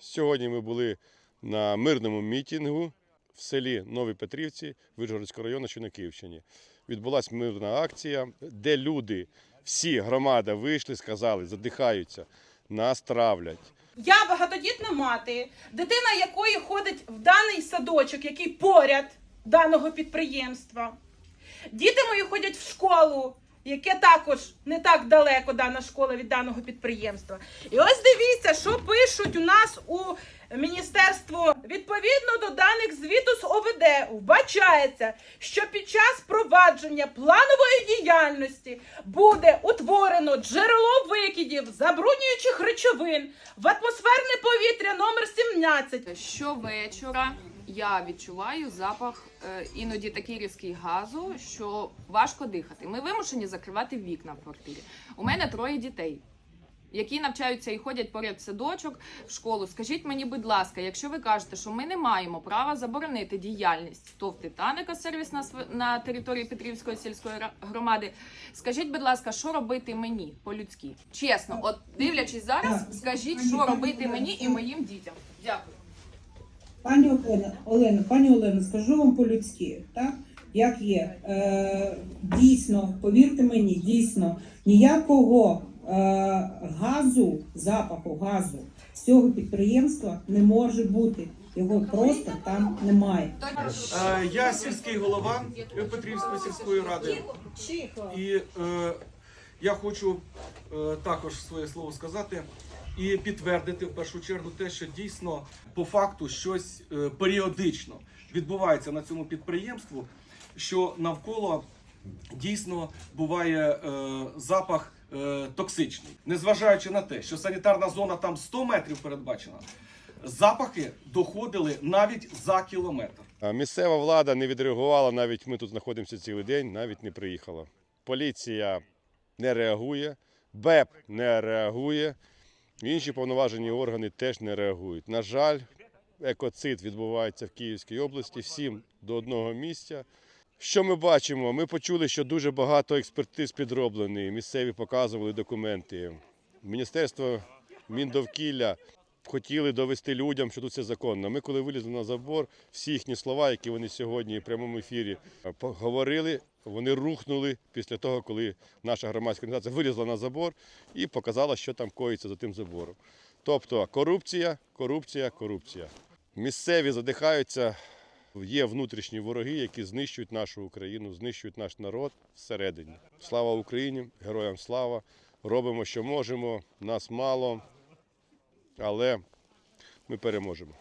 Сьогодні ми були на мирному мітингу в селі Нові Петрівці Вишгородського району, що на Київщині. Відбулася мирна акція, де люди, всі громада вийшли, сказали, задихаються, нас травлять. Я багатодітна мати, дитина якої ходить в даний садочок, який поряд даного підприємства. Діти мої ходять в школу, яке також не так далеко дана школа від даного підприємства. І ось дивіться, що нас у міністерство. Відповідно до даних звіту з ОВД вбачається, що під час провадження планової діяльності буде утворено джерело викидів забруднюючих речовин в атмосферне повітря номер 17 Щовечора я відчуваю запах е, іноді такий різкий газу, що важко дихати. Ми вимушені закривати вікна в квартирі. У мене троє дітей. Які навчаються і ходять поряд в садочок в школу. Скажіть мені, будь ласка, якщо ви кажете, що ми не маємо права заборонити діяльність ТОВ Титаника сервіс на, на території Петрівської сільської громади, скажіть, будь ласка, що робити мені по-людськи? Чесно, от дивлячись зараз, скажіть, що робити мені і моїм дітям. Дякую. Пані Олена, Олена, пані Олена, скажу вам по-людськи, так? Як є. Е, дійсно, повірте мені, дійсно, ніякого газу, запаху газу з цього підприємства не може бути. Його просто там немає. Е, Я сільський голова Петрівської сільської ради. І е, я хочу е, також своє слово сказати і підтвердити в першу чергу те, що дійсно по факту щось е, періодично відбувається на цьому підприємству, що навколо дійсно буває е, запах е, токсичний, незважаючи на те, що санітарна зона там 100 метрів передбачена. Запахи доходили навіть за кілометр. Місцева влада не відреагувала, навіть ми тут знаходимося цілий день, навіть не приїхала. Поліція не реагує, БЕП не реагує, інші повноважені органи теж не реагують. На жаль, екоцид відбувається в Київській області, всім до одного місця. Що ми бачимо? Ми почули, що дуже багато експертиз підроблені. Місцеві показували документи. Міністерство Міндовкілля хотіли довести людям, що тут все законно. Ми, коли вилізли на забор, всі їхні слова, які вони сьогодні в прямому ефірі говорили, вони рухнули після того, коли наша громадська організація вилізла на забор і показала, що там коїться за тим забором. Тобто корупція, корупція, корупція. Місцеві задихаються. Є внутрішні вороги, які знищують нашу Україну, знищують наш народ всередині. Слава Україні! Героям слава! Робимо, що можемо. Нас мало, але ми переможемо.